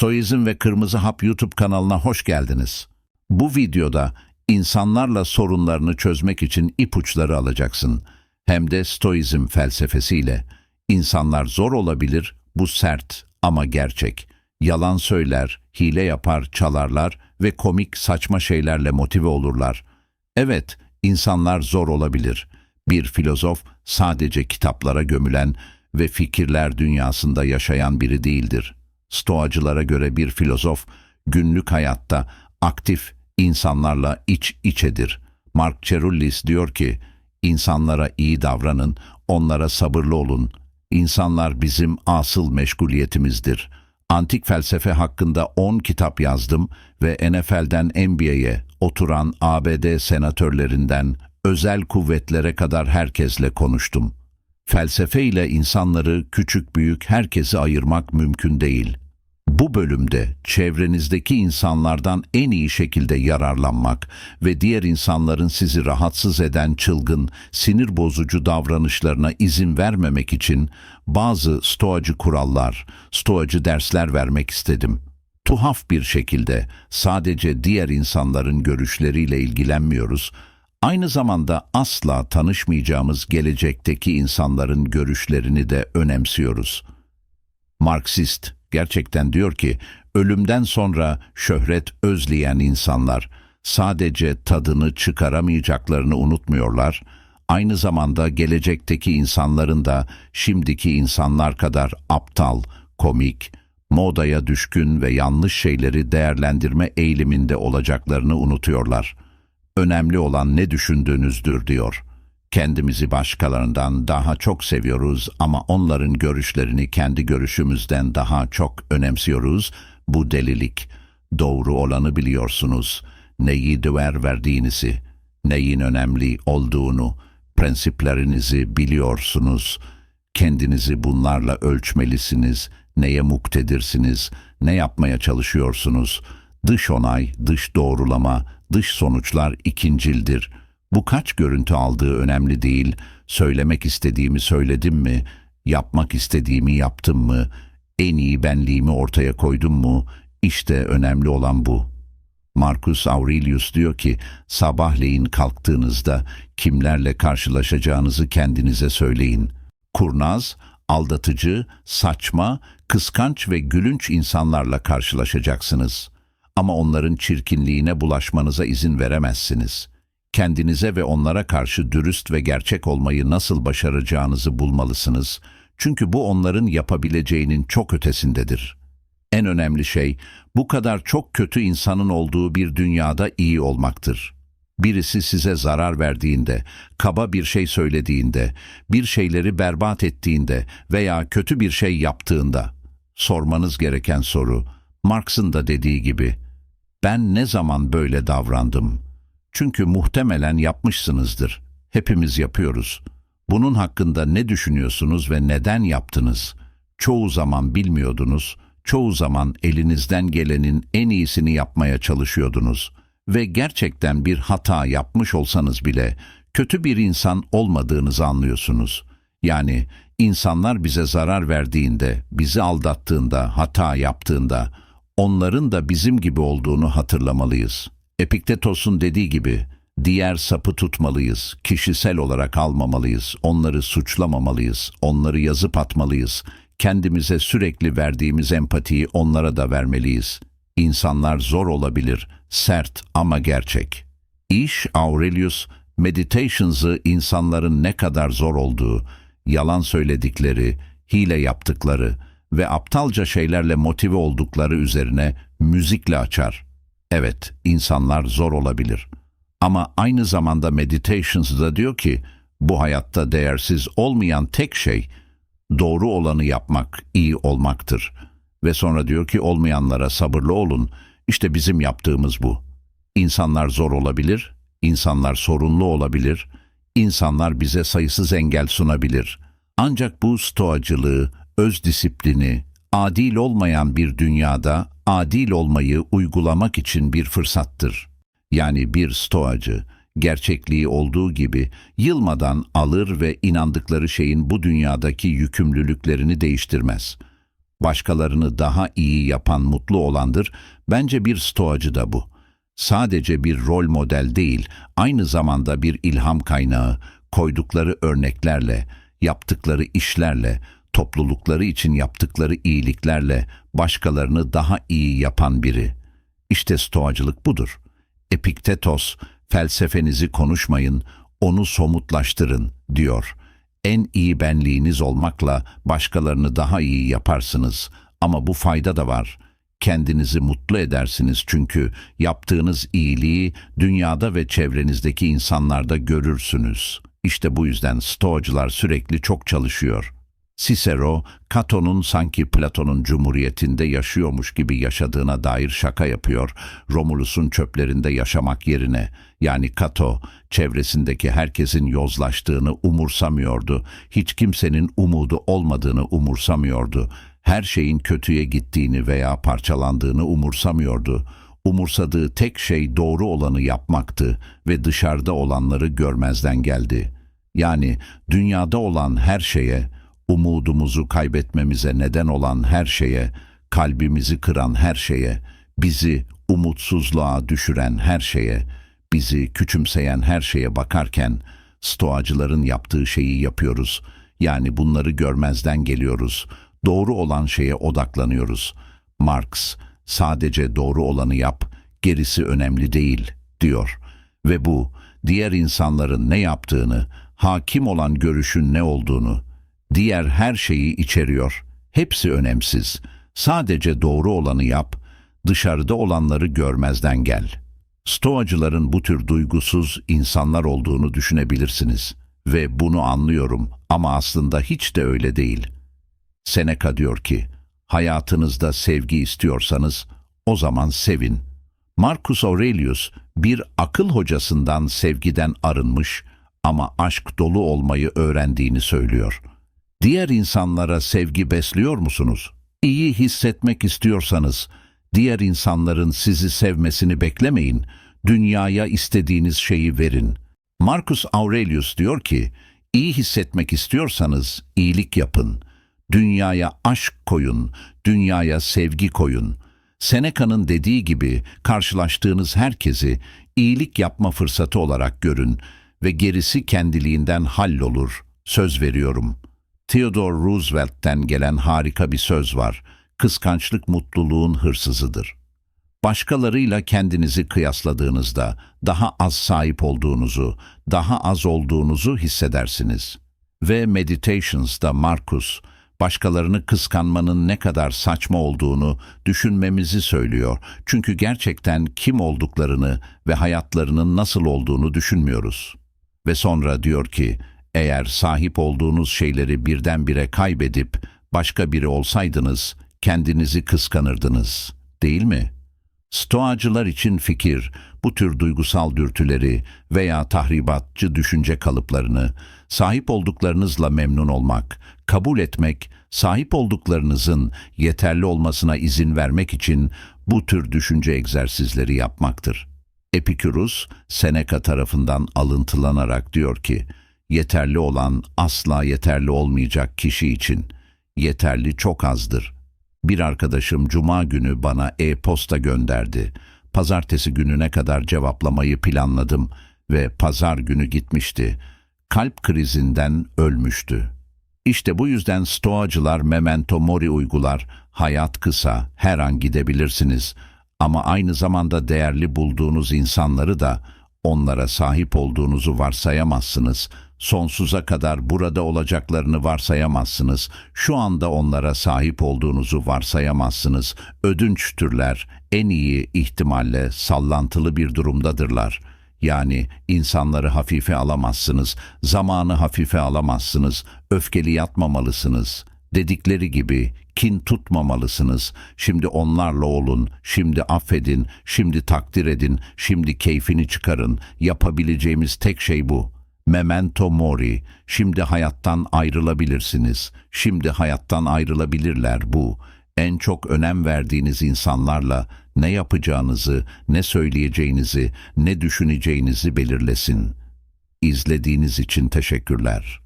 Stoizm ve Kırmızı Hap YouTube kanalına hoş geldiniz. Bu videoda insanlarla sorunlarını çözmek için ipuçları alacaksın. Hem de Stoizm felsefesiyle. İnsanlar zor olabilir, bu sert ama gerçek. Yalan söyler, hile yapar, çalarlar ve komik saçma şeylerle motive olurlar. Evet, insanlar zor olabilir. Bir filozof sadece kitaplara gömülen ve fikirler dünyasında yaşayan biri değildir. Stoacılara göre bir filozof günlük hayatta aktif insanlarla iç içedir. Mark Cerullis diyor ki, insanlara iyi davranın, onlara sabırlı olun. İnsanlar bizim asıl meşguliyetimizdir. Antik felsefe hakkında 10 kitap yazdım ve NFL'den NBA'ye oturan ABD senatörlerinden özel kuvvetlere kadar herkesle konuştum. Felsefe ile insanları küçük büyük herkesi ayırmak mümkün değil. Bu bölümde çevrenizdeki insanlardan en iyi şekilde yararlanmak ve diğer insanların sizi rahatsız eden çılgın, sinir bozucu davranışlarına izin vermemek için bazı stoacı kurallar, stoacı dersler vermek istedim. Tuhaf bir şekilde sadece diğer insanların görüşleriyle ilgilenmiyoruz, aynı zamanda asla tanışmayacağımız gelecekteki insanların görüşlerini de önemsiyoruz. Marksist gerçekten diyor ki ölümden sonra şöhret özleyen insanlar sadece tadını çıkaramayacaklarını unutmuyorlar, aynı zamanda gelecekteki insanların da şimdiki insanlar kadar aptal, komik, modaya düşkün ve yanlış şeyleri değerlendirme eğiliminde olacaklarını unutuyorlar. Önemli olan ne düşündüğünüzdür diyor.'' Kendimizi başkalarından daha çok seviyoruz ama onların görüşlerini kendi görüşümüzden daha çok önemsiyoruz. Bu delilik. Doğru olanı biliyorsunuz. Neyi değer verdiğinizi, neyin önemli olduğunu, prensiplerinizi biliyorsunuz. Kendinizi bunlarla ölçmelisiniz. Neye muktedirsiniz, ne yapmaya çalışıyorsunuz. Dış onay, dış doğrulama, dış sonuçlar ikincildir.'' Bu kaç görüntü aldığı önemli değil, söylemek istediğimi söyledim mi, yapmak istediğimi yaptım mı, en iyi benliğimi ortaya koydum mu, işte önemli olan bu. Marcus Aurelius diyor ki, sabahleyin kalktığınızda kimlerle karşılaşacağınızı kendinize söyleyin. Kurnaz, aldatıcı, saçma, kıskanç ve gülünç insanlarla karşılaşacaksınız. Ama onların çirkinliğine bulaşmanıza izin veremezsiniz.'' Kendinize ve onlara karşı dürüst ve gerçek olmayı nasıl başaracağınızı bulmalısınız. Çünkü bu onların yapabileceğinin çok ötesindedir. En önemli şey bu kadar çok kötü insanın olduğu bir dünyada iyi olmaktır. Birisi size zarar verdiğinde, kaba bir şey söylediğinde, bir şeyleri berbat ettiğinde veya kötü bir şey yaptığında sormanız gereken soru Marx'ın da dediği gibi ben ne zaman böyle davrandım?'' Çünkü muhtemelen yapmışsınızdır. Hepimiz yapıyoruz. Bunun hakkında ne düşünüyorsunuz ve neden yaptınız? Çoğu zaman bilmiyordunuz, çoğu zaman elinizden gelenin en iyisini yapmaya çalışıyordunuz ve gerçekten bir hata yapmış olsanız bile kötü bir insan olmadığınızı anlıyorsunuz. Yani insanlar bize zarar verdiğinde, bizi aldattığında, hata yaptığında onların da bizim gibi olduğunu hatırlamalıyız.'' Epiktetos'un dediği gibi diğer sapı tutmalıyız, kişisel olarak almamalıyız, onları suçlamamalıyız, onları yazıp atmalıyız. Kendimize sürekli verdiğimiz empatiyi onlara da vermeliyiz. İnsanlar zor olabilir, sert ama gerçek. İş Aurelius, Meditations'ı insanların ne kadar zor olduğu, yalan söyledikleri, hile yaptıkları ve aptalca şeylerle motive oldukları üzerine müzikle açar.'' Evet, insanlar zor olabilir. Ama aynı zamanda Meditations'da diyor ki, bu hayatta değersiz olmayan tek şey, doğru olanı yapmak, iyi olmaktır. Ve sonra diyor ki olmayanlara sabırlı olun. İşte bizim yaptığımız bu. İnsanlar zor olabilir, insanlar sorunlu olabilir, insanlar bize sayısız engel sunabilir. Ancak bu stoacılığı, öz disiplini, adil olmayan bir dünyada adil olmayı uygulamak için bir fırsattır. Yani bir stoacı, gerçekliği olduğu gibi yılmadan alır ve inandıkları şeyin bu dünyadaki yükümlülüklerini değiştirmez. başkalarını daha iyi yapan mutlu olandır. Bence bir stoacı da bu. Sadece bir rol model değil, aynı zamanda bir ilham kaynağı, koydukları örneklerle, yaptıkları işlerle, toplulukları için yaptıkları iyiliklerle başkalarını daha iyi yapan biri. İşte stoacılık budur. Epiktetos, felsefenizi konuşmayın, onu somutlaştırın, diyor. En iyi benliğiniz olmakla başkalarını daha iyi yaparsınız. Ama bu fayda da var. Kendinizi mutlu edersiniz çünkü yaptığınız iyiliği dünyada ve çevrenizdeki insanlarda görürsünüz. İşte bu yüzden stoacılar sürekli çok çalışıyor. Cicero, Cato'nun sanki Platon'un cumhuriyetinde yaşıyormuş gibi yaşadığına dair şaka yapıyor. Romulus'un çöplerinde yaşamak yerine, yani Cato, çevresindeki herkesin yozlaştığını umursamıyordu. Hiç kimsenin umudu olmadığını umursamıyordu. Her şeyin kötüye gittiğini veya parçalandığını umursamıyordu. Umursadığı tek şey doğru olanı yapmaktı ve dışarıda olanları görmezden geldi. Yani dünyada olan her şeye, umudumuzu kaybetmemize neden olan her şeye, kalbimizi kıran her şeye, bizi umutsuzluğa düşüren her şeye, bizi küçümseyen her şeye bakarken stoacıların yaptığı şeyi yapıyoruz. Yani bunları görmezden geliyoruz. Doğru olan şeye odaklanıyoruz. Marx sadece doğru olanı yap, gerisi önemli değil diyor. Ve bu diğer insanların ne yaptığını, hakim olan görüşün ne olduğunu, diğer her şeyi içeriyor. Hepsi önemsiz. Sadece doğru olanı yap, dışarıda olanları görmezden gel. Stoacıların bu tür duygusuz insanlar olduğunu düşünebilirsiniz ve bunu anlıyorum ama aslında hiç de öyle değil. Seneca diyor ki, hayatınızda sevgi istiyorsanız o zaman sevin. Marcus Aurelius bir akıl hocasından sevgiden arınmış ama aşk dolu olmayı öğrendiğini söylüyor. Diğer insanlara sevgi besliyor musunuz? İyi hissetmek istiyorsanız, diğer insanların sizi sevmesini beklemeyin, dünyaya istediğiniz şeyi verin. Marcus Aurelius diyor ki, iyi hissetmek istiyorsanız iyilik yapın. Dünyaya aşk koyun, dünyaya sevgi koyun. Seneca'nın dediği gibi karşılaştığınız herkesi iyilik yapma fırsatı olarak görün ve gerisi kendiliğinden hallolur. Söz veriyorum.'' Theodore Roosevelt'ten gelen harika bir söz var. Kıskançlık mutluluğun hırsızıdır. Başkalarıyla kendinizi kıyasladığınızda daha az sahip olduğunuzu, daha az olduğunuzu hissedersiniz. Ve Meditations'da Marcus, başkalarını kıskanmanın ne kadar saçma olduğunu düşünmemizi söylüyor. Çünkü gerçekten kim olduklarını ve hayatlarının nasıl olduğunu düşünmüyoruz. Ve sonra diyor ki, eğer sahip olduğunuz şeyleri birdenbire kaybedip başka biri olsaydınız, kendinizi kıskanırdınız, değil mi? Stoacılar için fikir, bu tür duygusal dürtüleri veya tahribatçı düşünce kalıplarını, sahip olduklarınızla memnun olmak, kabul etmek, sahip olduklarınızın yeterli olmasına izin vermek için bu tür düşünce egzersizleri yapmaktır. Epikürus, Seneca tarafından alıntılanarak diyor ki, Yeterli olan asla yeterli olmayacak kişi için. Yeterli çok azdır. Bir arkadaşım cuma günü bana e-posta gönderdi. Pazartesi gününe kadar cevaplamayı planladım ve pazar günü gitmişti. Kalp krizinden ölmüştü. İşte bu yüzden stoacılar memento mori uygular. Hayat kısa, her an gidebilirsiniz. Ama aynı zamanda değerli bulduğunuz insanları da onlara sahip olduğunuzu varsayamazsınız.'' Sonsuza kadar burada olacaklarını varsayamazsınız. Şu anda onlara sahip olduğunuzu varsayamazsınız. Ödünçtürler. En iyi ihtimalle sallantılı bir durumdadırlar. Yani insanları hafife alamazsınız, zamanı hafife alamazsınız, öfkeli yatmamalısınız. Dedikleri gibi kin tutmamalısınız. Şimdi onlarla olun, şimdi affedin, şimdi takdir edin, şimdi keyfini çıkarın. Yapabileceğimiz tek şey bu.'' Memento mori, şimdi hayattan ayrılabilirsiniz, şimdi hayattan ayrılabilirler bu. En çok önem verdiğiniz insanlarla ne yapacağınızı, ne söyleyeceğinizi, ne düşüneceğinizi belirlesin. İzlediğiniz için teşekkürler.